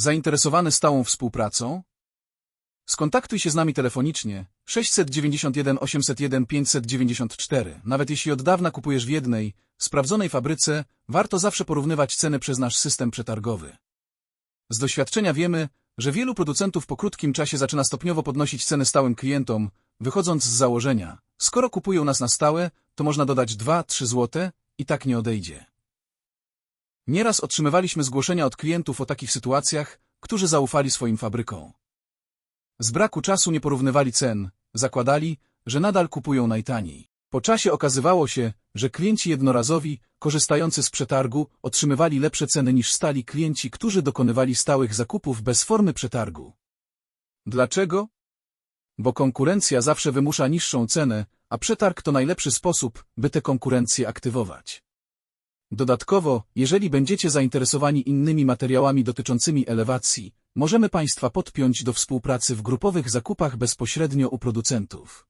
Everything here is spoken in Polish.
Zainteresowany stałą współpracą? Skontaktuj się z nami telefonicznie 691 801 594. Nawet jeśli od dawna kupujesz w jednej, sprawdzonej fabryce, warto zawsze porównywać ceny przez nasz system przetargowy. Z doświadczenia wiemy, że wielu producentów po krótkim czasie zaczyna stopniowo podnosić ceny stałym klientom, wychodząc z założenia, skoro kupują nas na stałe, to można dodać 2-3 złote i tak nie odejdzie. Nieraz otrzymywaliśmy zgłoszenia od klientów o takich sytuacjach, którzy zaufali swoim fabrykom. Z braku czasu nie porównywali cen, zakładali, że nadal kupują najtaniej. Po czasie okazywało się, że klienci jednorazowi, korzystający z przetargu, otrzymywali lepsze ceny niż stali klienci, którzy dokonywali stałych zakupów bez formy przetargu. Dlaczego? Bo konkurencja zawsze wymusza niższą cenę, a przetarg to najlepszy sposób, by tę konkurencję aktywować. Dodatkowo, jeżeli będziecie zainteresowani innymi materiałami dotyczącymi elewacji, możemy Państwa podpiąć do współpracy w grupowych zakupach bezpośrednio u producentów.